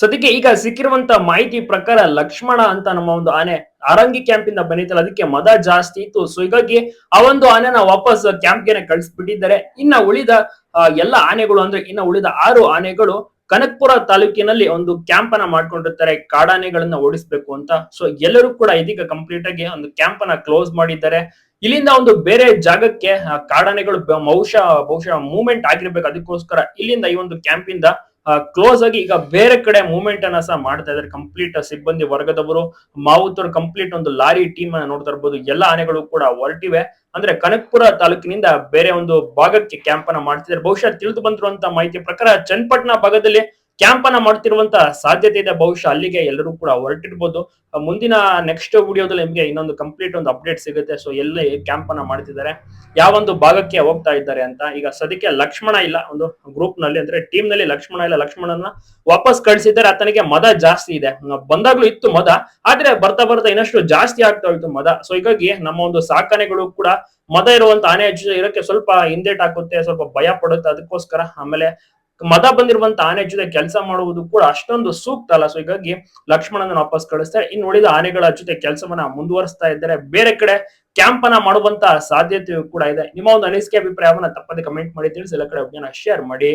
ಸದ್ಯಕ್ಕೆ ಈಗ ಸಿಕ್ಕಿರುವಂತ ಮಾಹಿತಿ ಪ್ರಕಾರ ಲಕ್ಷ್ಮಣ ಅಂತ ನಮ್ಮ ಒಂದು ಆನೆ ಆರಂಗಿ ಕ್ಯಾಂಪ್ ಇಂದ ಬಂದಿತ್ತಲ್ಲ, ಅದಕ್ಕೆ ಮದ ಜಾಸ್ತಿ ಇತ್ತು. ಸೊ ಹೀಗಾಗಿ ಆ ಒಂದು ಆನೆನ ವಾಪಸ್ ಕ್ಯಾಂಪ್ಗೆ ಕಳಿಸ್ಬಿಟ್ಟಿದ್ದಾರೆ. ಇನ್ನ ಉಳಿದ ಎಲ್ಲ ಆನೆಗಳು ಅಂದ್ರೆ ಇನ್ನ ಉಳಿದ ಆರು ಆನೆಗಳು ಕನಕ್ಪುರ ತಾಲೂಕಿನಲ್ಲಿ ಒಂದು ಕ್ಯಾಂಪ್ ಅನ್ನ ಮಾಡ್ಕೊಂಡಿರ್ತಾರೆ. ಕಾಡಾನೆಗಳನ್ನ ಓಡಿಸ್ಬೇಕು ಅಂತ. ಸೊ ಎಲ್ಲರೂ ಕೂಡ ಇದೀಗ ಕಂಪ್ಲೀಟ್ ಆಗಿ ಒಂದು ಕ್ಯಾಂಪ್ ಅನ್ನ ಕ್ಲೋಸ್ ಮಾಡಿದ್ದಾರೆ. ಇಲ್ಲಿಂದ ಒಂದು ಬೇರೆ ಜಾಗಕ್ಕೆ ಕಾಡಾನೆಗಳು ಬಹುಶಃ ಬಹುಶಃ ಮೂವ್ಮೆಂಟ್ ಆಗಿರ್ಬೇಕು. ಅದಕ್ಕೋಸ್ಕರ ಇಲ್ಲಿಂದ ಈ ಒಂದು ಕ್ಯಾಂಪ್ ಇಂದ ಕ್ಲೋಸ್ ಆಗಿ ಈಗ ಬೇರೆ ಕಡೆ ಮೂವ್ಮೆಂಟ್ ಅನ್ನ ಸಹ ಮಾಡ್ತಾ ಇದ್ದಾರೆ ಕಂಪ್ಲೀಟ್ ಸಿಬ್ಬಂದಿ ವರ್ಗದವರು, ಮಾವುತರು ಕಂಪ್ಲೀಟ್ ಒಂದು ಲಾರಿ ಟೀಮ್ ಅನ್ನ ನೋಡ್ತಾ ಇರ್ಬೋದು. ಎಲ್ಲ ಆನೆಗಳು ಕೂಡ ಹೊರಟಿವೆ. ಅಂದ್ರೆ ಕನಕಪುರ ತಾಲೂಕಿನಿಂದ ಬೇರೆ ಒಂದು ಭಾಗಕ್ಕೆ ಕ್ಯಾಂಪ್ ಅನ್ನ ಮಾಡ್ತಿದ್ದಾರೆ. ಬಹುಶಃ ತಿಳಿದು ಬಂದಿರುವಂತ ಮಾಹಿತಿ ಪ್ರಕಾರ ಚನ್ನಪಟ್ಟಣ ಭಾಗದಲ್ಲಿ ಕ್ಯಾಂಪ್ ಅನ್ನ ಮಾಡ್ತಿರುವಂತ ಸಾಧ್ಯತೆ ಇದೆ. ಬಹುಶಃ ಅಲ್ಲಿಗೆ ಎಲ್ಲರೂ ಕೂಡ ಹೊರಟಿರ್ಬೋದು. ಮುಂದಿನ ನೆಕ್ಸ್ಟ್ ವಿಡಿಯೋದಲ್ಲಿ ನಿಮಗೆ ಇನ್ನೊಂದು ಕಂಪ್ಲೀಟ್ ಒಂದು ಅಪ್ಡೇಟ್ ಸಿಗುತ್ತೆ. ಸೊ ಎಲ್ಲಿ ಕ್ಯಾಂಪ್ ಅನ್ನ ಮಾಡ್ತಿದ್ದಾರೆ. ಯಾವ ಒಂದು ಭಾಗಕ್ಕೆ ಹೋಗ್ತಾ ಇದ್ದಾರೆ ಅಂತ. ಈಗ ಸದ್ಯಕ್ಕೆ ಲಕ್ಷ್ಮಣ ಇಲ್ಲ. ಒಂದು ಗ್ರೂಪ್ನಲ್ಲಿ ಅಂದ್ರೆ ಟೀಮ್ನಲ್ಲಿ ಲಕ್ಷ್ಮಣ ಇಲ್ಲ. ಲಕ್ಷ್ಮಣನ ವಾಪಸ್ ಕಳಿಸಿದ್ದಾರೆ. ಆತನಿಗೆ ಮದ ಜಾಸ್ತಿ ಇದೆ. ಬಂದಾಗ್ಲೂ ಇತ್ತು ಮದ. ಆದ್ರೆ ಬರ್ತಾ ಬರ್ತಾ ಇನ್ನಷ್ಟು ಜಾಸ್ತಿ ಆಗ್ತಾ ಹೋಯ್ತು ಮದ. ಸೊ ಹೀಗಾಗಿ ನಮ್ಮ ಒಂದು ಸಾಕಣೆಗಳು ಕೂಡ ಮದ ಇರುವಂತ ಆನೆ ಇರಕ್ಕೆ ಸ್ವಲ್ಪ ಹಿಂದೇಟ್ ಹಾಕುತ್ತೆ. ಸ್ವಲ್ಪ ಭಯ ಪಡುತ್ತೆ. ಅದಕ್ಕೋಸ್ಕರ ಆಮೇಲೆ ಮದ ಬಂದಿರುವಂತ ಆನೆ ಜೊತೆ ಕೆಲಸ ಮಾಡುವುದು ಕೂಡ ಅಷ್ಟೊಂದು ಸೂಕ್ತ ಅಲ್ಲ. ಸೊ ಹೀಗಾಗಿ ಲಕ್ಷ್ಮಣನ ವಾಪಸ್ ಕಳಿಸ್ತಾರೆ. ಇನ್ನು ಉಳಿದ ಆನೆಗಳ ಜೊತೆ ಕೆಲಸವನ್ನ ಮುಂದುವರಿಸ್ತಾ ಇದ್ದಾರೆ. ಬೇರೆ ಕಡೆ ಕ್ಯಾಂಪ್ ಅನ್ನ ಮಾಡುವಂತ ಸಾಧ್ಯತೆಯು ಕೂಡ ಇದೆ. ನಿಮ್ಮ ಒಂದು ಅನಿಸಿಕೆ, ಅಭಿಪ್ರಾಯವನ್ನ ತಪ್ಪದೆ ಕಮೆಂಟ್ ಮಾಡಿ ತಿಳಿಸಿ. ಎಲ್ಲ ಕಡೆ ಶೇರ್ ಮಾಡಿ.